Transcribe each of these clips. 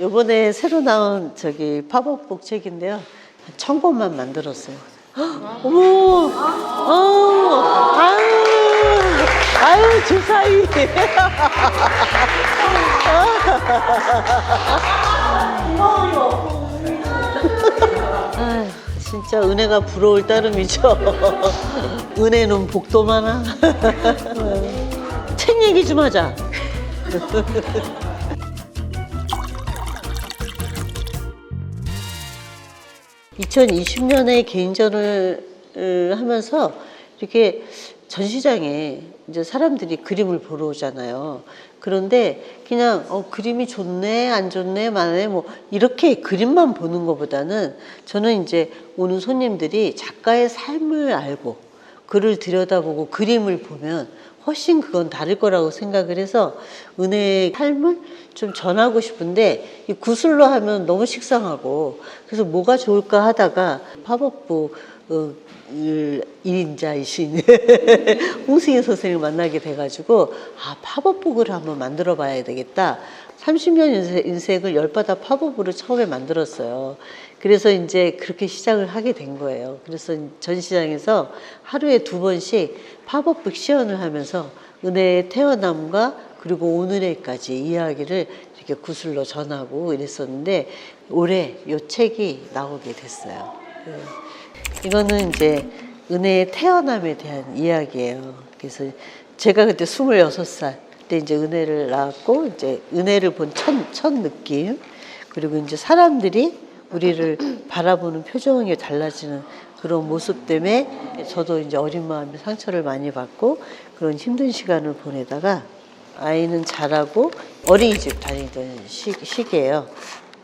요번에 새로 나온 저기 팝업북 책인데요. 천 권만 만들었어요. 헉, 어머, 어, 아유, 아유, 주사위. 아유, 진짜 은혜가 부러울 따름이죠. 은혜는 복도 많아. 책 얘기 좀 하자. 2020년에 개인전을 으, 하면서 이렇게 전시장에 이제 사람들이 그림을 보러 오잖아요. 그런데 그냥 어, 그림이 좋네, 안 좋네, 많네, 뭐 이렇게 그림만 보는 것보다는 저는 이제 오는 손님들이 작가의 삶을 알고 글을 들여다보고 그림을 보면 훨씬 그건 다를 거라고 생각을 해서 은혜의 삶을 좀 전하고 싶은데 이 구슬로 하면 너무 식상하고 그래서 뭐가 좋을까 하다가 팝업부 어, 일- 일인자이신 홍승희 선생님을 만나게 돼가지고 아 팝업북을 한번 만들어 봐야 되겠다 30년 인생- 인생을 열바다 팝업으로 처음에 만들었어요 그래서 이제 그렇게 시작을 하게 된 거예요 그래서 전시장에서 하루에 두 번씩 팝업북 시연을 하면서 은혜의 태어남과 그리고 오늘에까지 이야기를 이렇게 구슬로 전하고 이랬었는데 올해 요 책이 나오게 됐어요. 네. 이거는 이제 은혜의 태어남에 대한 이야기예요. 그래서 제가 그때 26살 때 이제 은혜를 낳았고 이제 은혜를 본첫첫 느낌 그리고 이제 사람들이 우리를 바라보는 표정이 달라지는 그런 모습 때문에 저도 이제 어린 마음에 상처를 많이 받고 그런 힘든 시간을 보내다가 아이는 자라고 어린이집 다니던 시, 시기예요.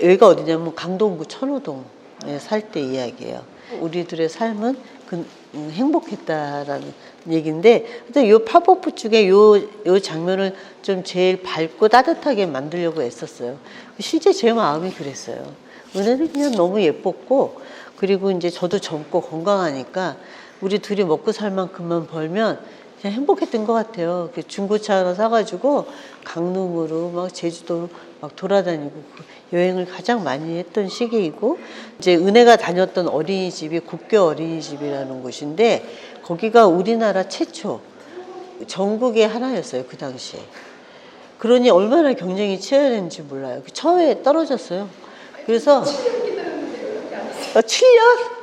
여기가 어디냐면 강동구 천호동에 살 때 이야기예요. 우리들의 삶은 그, 음, 행복했다라는 얘기인데 하여튼 요 팝업 중에 요, 요 장면을 좀 제일 밝고 따뜻하게 만들려고 애썼어요. 실제 제 마음이 그랬어요. 은혜는 그냥 너무 예뻤고 그리고 이제 저도 젊고 건강하니까 우리 둘이 먹고 살 만큼만 벌면 그냥 행복했던 것 같아요. 그 중고차 하나 사가지고 강릉으로 막 제주도로 막 돌아다니고 그 여행을 가장 많이 했던 시기이고 이제 은혜가 다녔던 어린이집이 국교 어린이집이라는 곳인데 거기가 우리나라 최초 전국의 하나였어요 그 당시에. 그러니 얼마나 경쟁이 치열했는지 몰라요. 그 처음에 떨어졌어요. 그래서 어, 7년?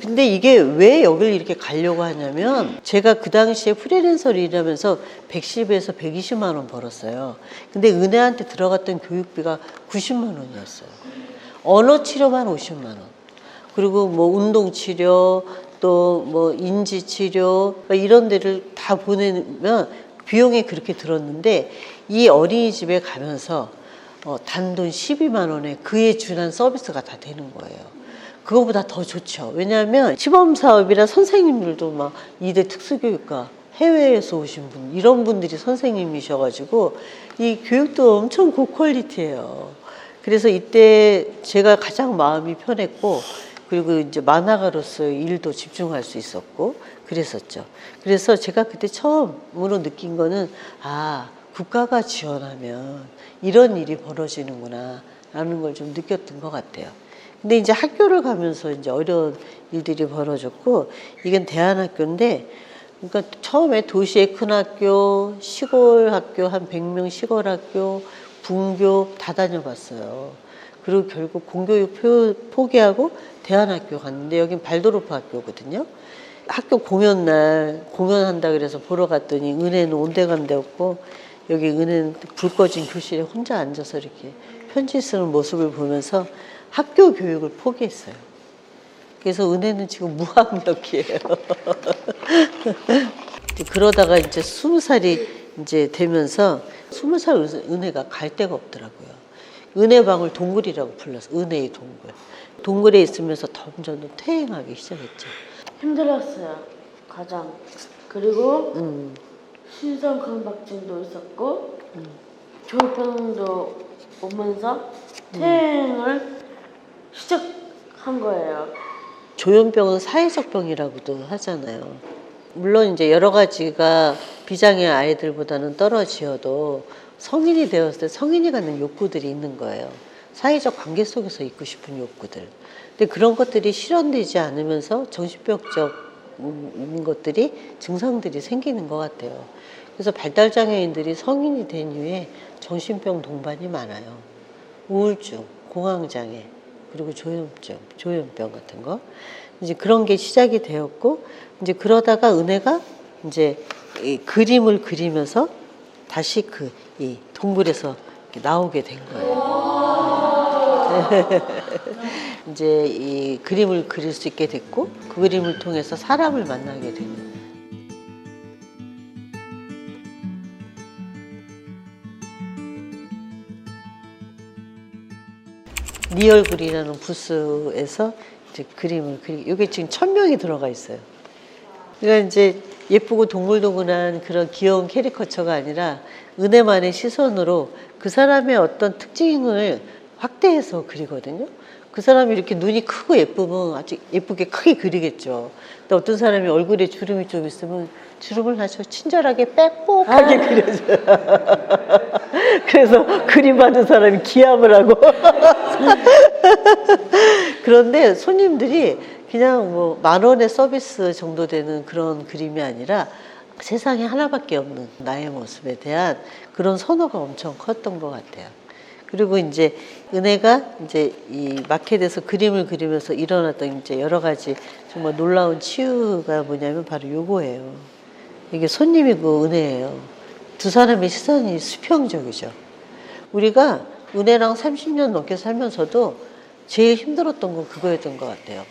근데 이게 왜 여길 이렇게 가려고 하냐면 제가 그 당시에 프리랜서를 일하면서 110에서 120만 원 벌었어요. 근데 은혜한테 들어갔던 교육비가 90만 원이었어요. 언어 치료만 50만 원. 그리고 뭐 운동 치료 또 뭐 인지 치료 이런 데를 다 보내면 비용이 그렇게 들었는데 이 어린이집에 가면서 어, 단돈 12만 원에 그에 준한 서비스가 다 되는 거예요. 그거보다 더 좋죠. 왜냐하면 시범 사업이라 선생님들도 막 이대 특수교육과 해외에서 오신 분 이런 분들이 선생님이셔가지고 이 교육도 엄청 고퀄리티예요. 그래서 이때 제가 가장 마음이 편했고 그리고 이제 만화가로서의 일도 집중할 수 있었고 그랬었죠. 그래서 제가 그때 처음으로 느낀 거는 아 국가가 지원하면 이런 일이 벌어지는구나 라는 걸 좀 느꼈던 것 같아요. 근데 이제 학교를 가면서 이제 어려운 일들이 벌어졌고 이건 대안학교인데 그러니까 처음에 도시의 큰 학교, 시골 학교 한 100명 시골 학교, 분교 다 다녀봤어요. 그리고 결국 공교육 표- 포기하고 대안학교 갔는데 여긴 발도르프 학교거든요. 학교 공연 날 공연한다 그래서 보러 갔더니 은혜는 온데간데 없고 여기 은혜는 불 꺼진 교실에 혼자 앉아서 이렇게 편지 쓰는 모습을 보면서 학교 교육을 포기했어요. 그래서 은혜는 지금 무학력이에요. 그러다가 이제 스무 살이 이제 되면서 스무 살 은혜가 갈 데가 없더라고요. 은혜방을 동굴이라고 불렀어. 은혜의 동굴. 동굴에 있으면서 점점 퇴행하기 시작했죠. 힘들었어요. 가장. 그리고 음, 신선 강박증도 있었고 조혈병도 오면서 퇴행을 시작한 거예요. 조현병은 사회적 병이라고도 하잖아요. 물론 이제 여러 가지가 비장의 아이들보다는 떨어지어도 성인이 되었을 때 성인이 갖는 욕구들이 있는 거예요. 사회적 관계 속에서 있고 싶은 욕구들. 근데 그런 것들이 실현되지 않으면서 정신병적인 것들이 증상들이 생기는 것 같아요. 그래서 발달 장애인들이 성인이 된 이후에 정신병 동반이 많아요. 우울증, 공황장애, 그리고 조현증, 조현병 같은 거. 이제 그런 게 시작이 되었고, 이제 그러다가 은혜가 이제 이 그림을 그리면서 다시 그 이 동굴에서 나오게 된 거예요. 이제 이 그림을 그릴 수 있게 됐고, 그 그림을 통해서 사람을 만나게 되는. 네 얼굴이라는 부스에서 이제 그림을 그리 이게 지금 천 명이 들어가 있어요. 그러니까 이제 예쁘고 동글동글한 그런 귀여운 캐리커처가 아니라 은혜만의 시선으로 그 사람의 어떤 특징을 확대해서 그리거든요. 그 사람이 이렇게 눈이 크고 예쁘면 아주 예쁘게 크게 그리겠죠. 근데 어떤 사람이 얼굴에 주름이 좀 있으면 주름을 아주 친절하게 빽빽하게 그려줘요. 그래서 그림 받은 사람이 기함을 하고 그런데 손님들이 그냥 뭐 만 원의 서비스 정도 되는 그런 그림이 아니라 세상에 하나밖에 없는 나의 모습에 대한 그런 선호가 엄청 컸던 것 같아요. 그리고 이제 은혜가 이제 이 마켓에서 그림을 그리면서 일어났던 이제 여러 가지 정말 놀라운 치유가 뭐냐면 바로 요거예요. 이게 손님이고 은혜예요. 두 사람의 시선이 수평적이죠. 우리가 은혜랑 30년 넘게 살면서도 제일 힘들었던 건 그거였던 것 같아요.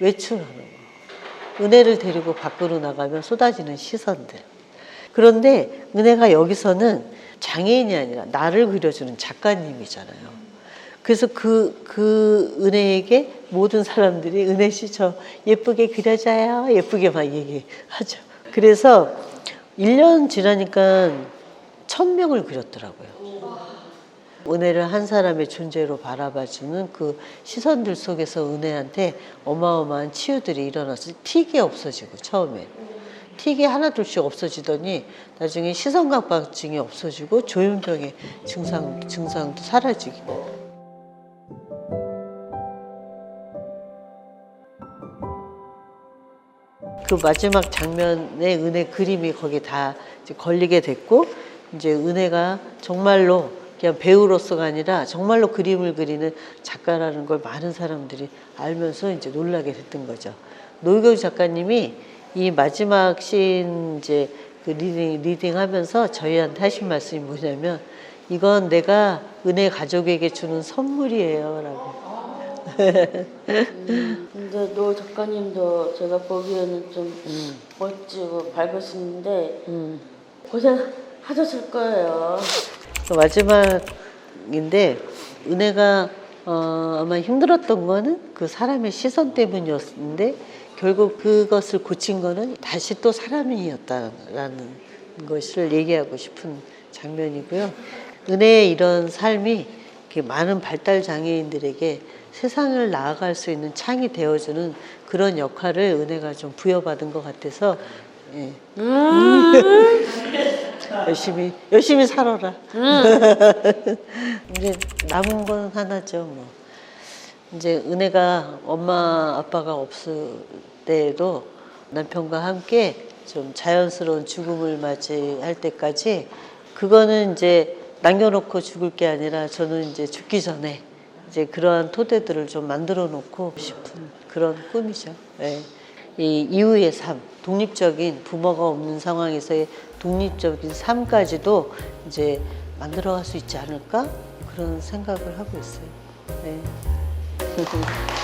외출하는 거. 은혜를 데리고 밖으로 나가면 쏟아지는 시선들. 그런데 은혜가 여기서는 장애인이 아니라 나를 그려주는 작가님이잖아요. 그래서 그, 그 은혜에게 모든 사람들이 은혜 씨 저 예쁘게 그려줘요. 예쁘게 막 얘기하죠. 그래서 1년 지나니까 천 명을 그렸더라고요. 은혜를 한 사람의 존재로 바라봐주는 그 시선들 속에서 은혜한테 어마어마한 치유들이 일어나서 틱이 없어지고 처음에. 틱이 하나 둘씩 없어지더니 나중에 시선각박증이 없어지고 조현병의 증상 증상도 사라지고 그 마지막 장면에 은혜 그림이 거기 다 걸리게 됐고 이제 은혜가 정말로 그냥 배우로서가 아니라 정말로 그림을 그리는 작가라는 걸 많은 사람들이 알면서 이제 놀라게 됐던 거죠. 노희경 작가님이 이 마지막 씬 이제 그 리딩, 리딩 하면서 저희한테 하신 말씀이 뭐냐면 이건 내가 은혜 가족에게 주는 선물이에요 라고. 근데 노 작가님도 제가 보기에는 좀 멋지고 밝으신데 음. 고생하셨을 거예요. 그 마지막인데 은혜가 어, 아마 힘들었던 거는 그 사람의 시선 때문이었는데 결국 그것을 고친 거는 다시 또 사람이었다라는 것을 얘기하고 싶은 장면이고요. 은혜의 이런 삶이 이렇게 많은 발달 장애인들에게 세상을 나아갈 수 있는 창이 되어주는 그런 역할을 은혜가 좀 부여받은 것 같아서 예. 열심히 열심히 살아라. 이제 남은 건 하나죠. 뭐 이제 은혜가 엄마 아빠가 없을 때에도 남편과 함께 좀 자연스러운 죽음을 맞이할 때까지 그거는 이제 남겨놓고 죽을 게 아니라 저는 이제 죽기 전에 이제 그러한 토대들을 좀 만들어 놓고 싶은 그런 꿈이죠. 예. 이 이후의 삶, 독립적인 부모가 없는 상황에서의 독립적인 삶까지도 이제 만들어갈 수 있지 않을까 그런 생각을 하고 있어요. 네.